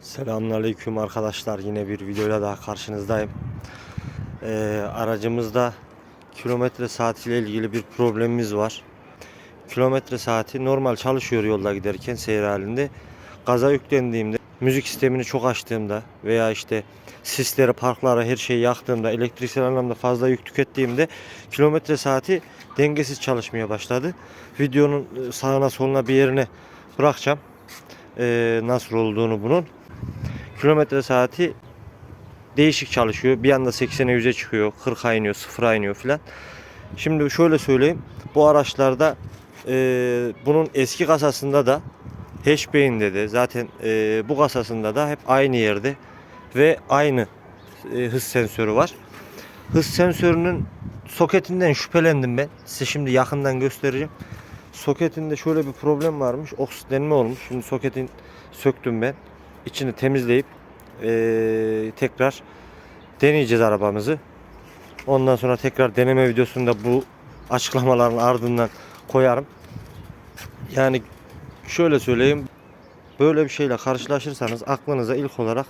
Selamünaleyküm arkadaşlar. Yine bir videoyla daha karşınızdayım. Ee, aracımızda kilometre saatiyle ilgili bir problemimiz var. Kilometre saati normal çalışıyor yolda giderken seyir halinde. Gaza yüklendiğimde, müzik sistemini çok açtığımda veya işte sisleri, parkları, her şeyi yaktığımda, elektriksel anlamda fazla yük tükettiğimde kilometre saati dengesiz çalışmaya başladı. Videonun e, sağına soluna bir yerine bırakacağım. Ee, nasıl olduğunu bunun kilometre saati değişik çalışıyor. Bir anda 80'e 100'e çıkıyor, 40'a iniyor, 0'a iniyor filan. Şimdi şöyle söyleyeyim. Bu araçlarda e, bunun eski kasasında da Hatchback'inde de zaten e, bu kasasında da hep aynı yerde ve aynı e, hız sensörü var. Hız sensörünün soketinden şüphelendim ben. Size şimdi yakından göstereceğim. Soketinde şöyle bir problem varmış. Oksitlenme olmuş. Şimdi soketin söktüm ben. İçini temizleyip eee, tekrar deneyeceğiz arabamızı. Ondan sonra tekrar deneme videosunda bu açıklamaların ardından koyarım. Yani şöyle söyleyeyim. Böyle bir şeyle karşılaşırsanız aklınıza ilk olarak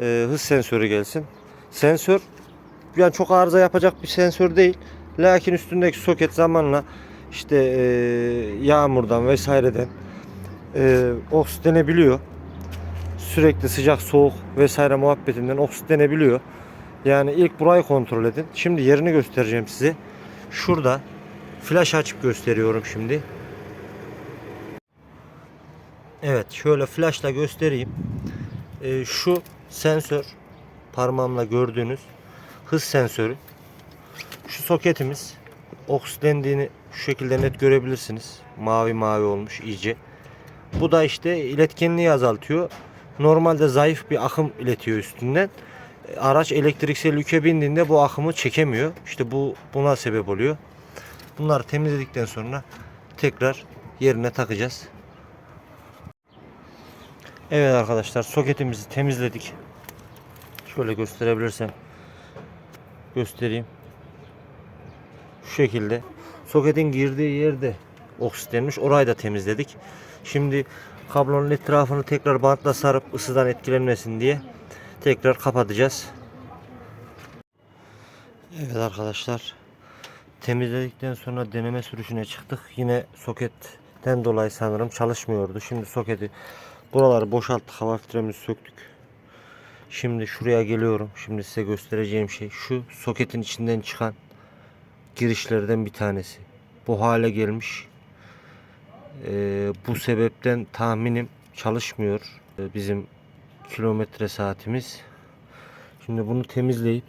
eee, hız sensörü gelsin. Sensör yani çok arıza yapacak bir sensör değil. Lakin üstündeki soket zamanla işte eee, yağmurdan vesaireden eee oksitlenebiliyor sürekli sıcak soğuk vesaire muhabbetinden oksitlenebiliyor. Yani ilk burayı kontrol edin. Şimdi yerini göstereceğim size. Şurada flash açıp gösteriyorum şimdi. Evet şöyle flashla göstereyim. Ee, şu sensör parmağımla gördüğünüz hız sensörü. Şu soketimiz oksitlendiğini şu şekilde net görebilirsiniz. Mavi mavi olmuş iyice. Bu da işte iletkenliği azaltıyor normalde zayıf bir akım iletiyor üstünden. Araç elektriksel yüke bindiğinde bu akımı çekemiyor. İşte bu buna sebep oluyor. Bunları temizledikten sonra tekrar yerine takacağız. Evet arkadaşlar soketimizi temizledik. Şöyle gösterebilirsem göstereyim. Şu şekilde soketin girdiği yerde oksitlenmiş. Orayı da temizledik. Şimdi kablonun etrafını tekrar bantla sarıp ısıdan etkilenmesin diye tekrar kapatacağız. Evet arkadaşlar temizledikten sonra deneme sürüşüne çıktık. Yine soketten dolayı sanırım çalışmıyordu. Şimdi soketi buraları boşalttık. Hava filtremizi söktük. Şimdi şuraya geliyorum. Şimdi size göstereceğim şey şu soketin içinden çıkan girişlerden bir tanesi. Bu hale gelmiş. Ee, bu sebepten tahminim çalışmıyor ee, bizim kilometre saatimiz. Şimdi bunu temizleyip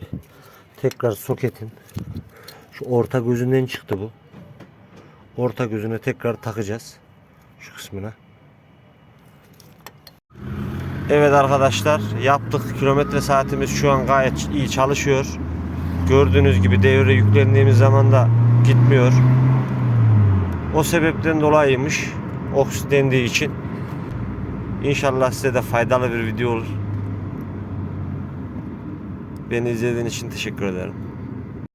tekrar soketin şu orta gözünden çıktı bu. Orta gözüne tekrar takacağız şu kısmına. Evet arkadaşlar yaptık. Kilometre saatimiz şu an gayet iyi çalışıyor. Gördüğünüz gibi devre yüklendiğimiz zaman da gitmiyor. O sebepten dolayıymış. Oksitlendiği için. İnşallah size de faydalı bir video olur. Beni izlediğiniz için teşekkür ederim.